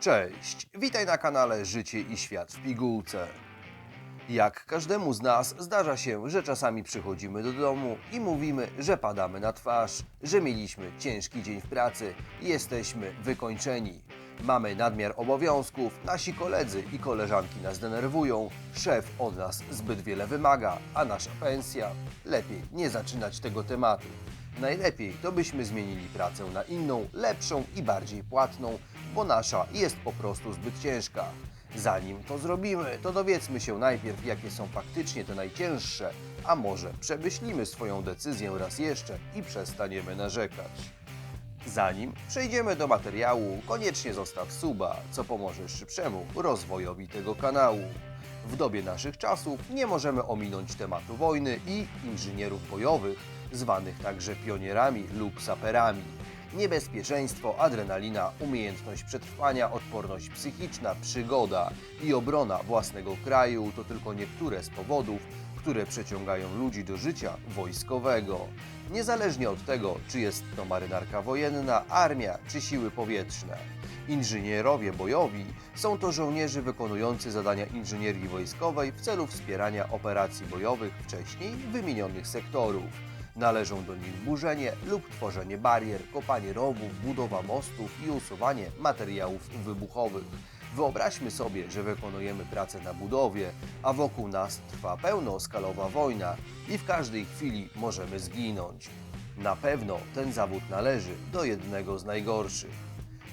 Cześć, witaj na kanale Życie i Świat w pigułce. Jak każdemu z nas zdarza się, że czasami przychodzimy do domu i mówimy, że padamy na twarz, że mieliśmy ciężki dzień w pracy jesteśmy wykończeni. Mamy nadmiar obowiązków, nasi koledzy i koleżanki nas denerwują, szef od nas zbyt wiele wymaga, a nasza pensja. Lepiej nie zaczynać tego tematu. Najlepiej to byśmy zmienili pracę na inną, lepszą i bardziej płatną, bo nasza jest po prostu zbyt ciężka. Zanim to zrobimy, to dowiedzmy się najpierw, jakie są faktycznie te najcięższe, a może przemyślimy swoją decyzję raz jeszcze i przestaniemy narzekać. Zanim przejdziemy do materiału, koniecznie zostaw suba, co pomoże szybszemu rozwojowi tego kanału. W dobie naszych czasów nie możemy ominąć tematu wojny i inżynierów bojowych, zwanych także pionierami lub saperami. Niebezpieczeństwo, adrenalina, umiejętność przetrwania, odporność psychiczna, przygoda i obrona własnego kraju to tylko niektóre z powodów, które przeciągają ludzi do życia wojskowego. Niezależnie od tego, czy jest to marynarka wojenna, armia czy siły powietrzne. Inżynierowie bojowi są to żołnierze wykonujący zadania inżynierii wojskowej w celu wspierania operacji bojowych wcześniej wymienionych sektorów. Należą do nich burzenie lub tworzenie barier, kopanie rowów, budowa mostów i usuwanie materiałów wybuchowych. Wyobraźmy sobie, że wykonujemy pracę na budowie, a wokół nas trwa pełnoskalowa wojna i w każdej chwili możemy zginąć. Na pewno ten zawód należy do jednego z najgorszych.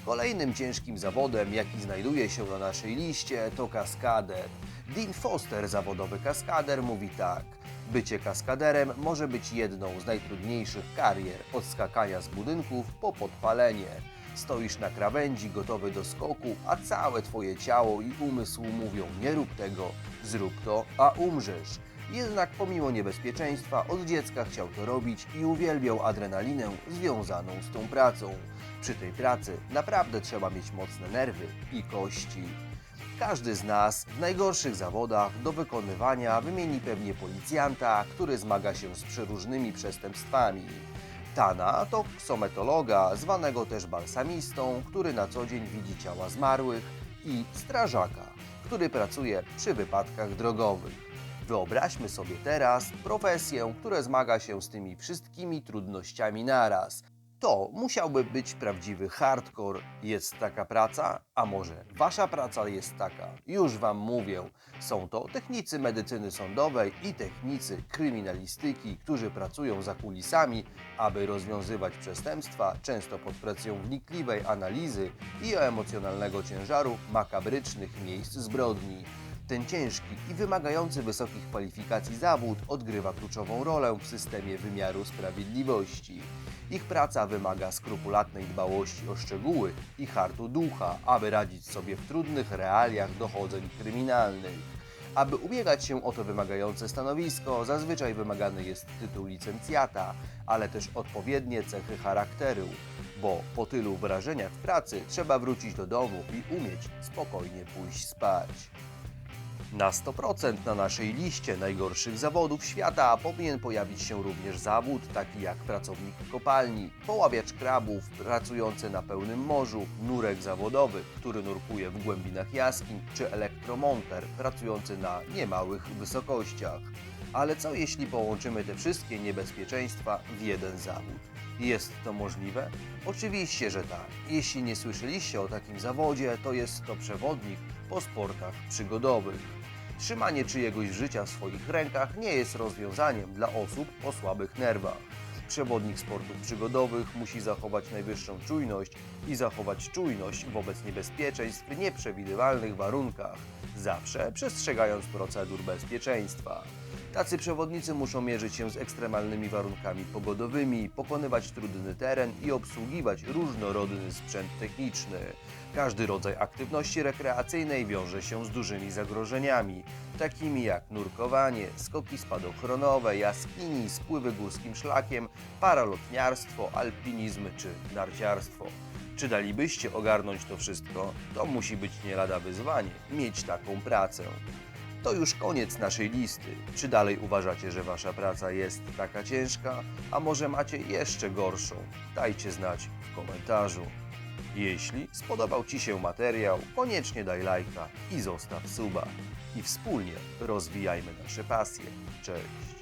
Kolejnym ciężkim zawodem, jaki znajduje się na naszej liście, to kaskader. Dean Foster, zawodowy kaskader, mówi tak. Bycie kaskaderem może być jedną z najtrudniejszych karier, od skakania z budynków po podpalenie. Stoisz na krawędzi, gotowy do skoku, a całe twoje ciało i umysł mówią: nie rób tego, zrób to, a umrzesz. Jednak pomimo niebezpieczeństwa od dziecka chciał to robić i uwielbiał adrenalinę związaną z tą pracą. Przy tej pracy naprawdę trzeba mieć mocne nerwy i kości. Każdy z nas w najgorszych zawodach do wykonywania wymieni pewnie policjanta, który zmaga się z przeróżnymi przestępstwami. Tana to ksometologa, zwanego też balsamistą, który na co dzień widzi ciała zmarłych i strażaka, który pracuje przy wypadkach drogowych. Wyobraźmy sobie teraz profesję, która zmaga się z tymi wszystkimi trudnościami naraz. To musiałby być prawdziwy hardcore. Jest taka praca? A może wasza praca jest taka? Już wam mówię. Są to technicy medycyny sądowej i technicy kryminalistyki, którzy pracują za kulisami, aby rozwiązywać przestępstwa, często pod presją wnikliwej analizy i emocjonalnego ciężaru makabrycznych miejsc zbrodni. Ten ciężki i wymagający wysokich kwalifikacji zawód odgrywa kluczową rolę w systemie wymiaru sprawiedliwości. Ich praca wymaga skrupulatnej dbałości o szczegóły i hartu ducha, aby radzić sobie w trudnych realiach dochodzeń kryminalnych. Aby ubiegać się o to wymagające stanowisko, zazwyczaj wymagany jest tytuł licencjata, ale też odpowiednie cechy charakteru, bo po tylu wrażeniach w pracy trzeba wrócić do domu i umieć spokojnie pójść spać. Na 100% na naszej liście najgorszych zawodów świata powinien pojawić się również zawód taki jak pracownik kopalni, poławiacz krabów pracujący na pełnym morzu, nurek zawodowy, który nurkuje w głębinach jaskiń, czy elektromonter pracujący na niemałych wysokościach. Ale co jeśli połączymy te wszystkie niebezpieczeństwa w jeden zawód? Jest to możliwe? Oczywiście, że tak. Jeśli nie słyszeliście o takim zawodzie, to jest to przewodnik po sportach przygodowych. Trzymanie czyjegoś życia w swoich rękach nie jest rozwiązaniem dla osób o słabych nerwach. Przewodnik sportów przygodowych musi zachować najwyższą czujność i zachować czujność wobec niebezpieczeństw w nieprzewidywalnych warunkach, zawsze przestrzegając procedur bezpieczeństwa. Tacy przewodnicy muszą mierzyć się z ekstremalnymi warunkami pogodowymi, pokonywać trudny teren i obsługiwać różnorodny sprzęt techniczny. Każdy rodzaj aktywności rekreacyjnej wiąże się z dużymi zagrożeniami, takimi jak nurkowanie, skoki spadochronowe, jaskini, spływy górskim szlakiem, paralotniarstwo, alpinizm czy narciarstwo. Czy dalibyście ogarnąć to wszystko? To musi być nie lada wyzwanie mieć taką pracę. To już koniec naszej listy. Czy dalej uważacie, że wasza praca jest taka ciężka, a może macie jeszcze gorszą? Dajcie znać w komentarzu. Jeśli spodobał Ci się materiał, koniecznie daj lajka i zostaw suba. I wspólnie rozwijajmy nasze pasje. Cześć!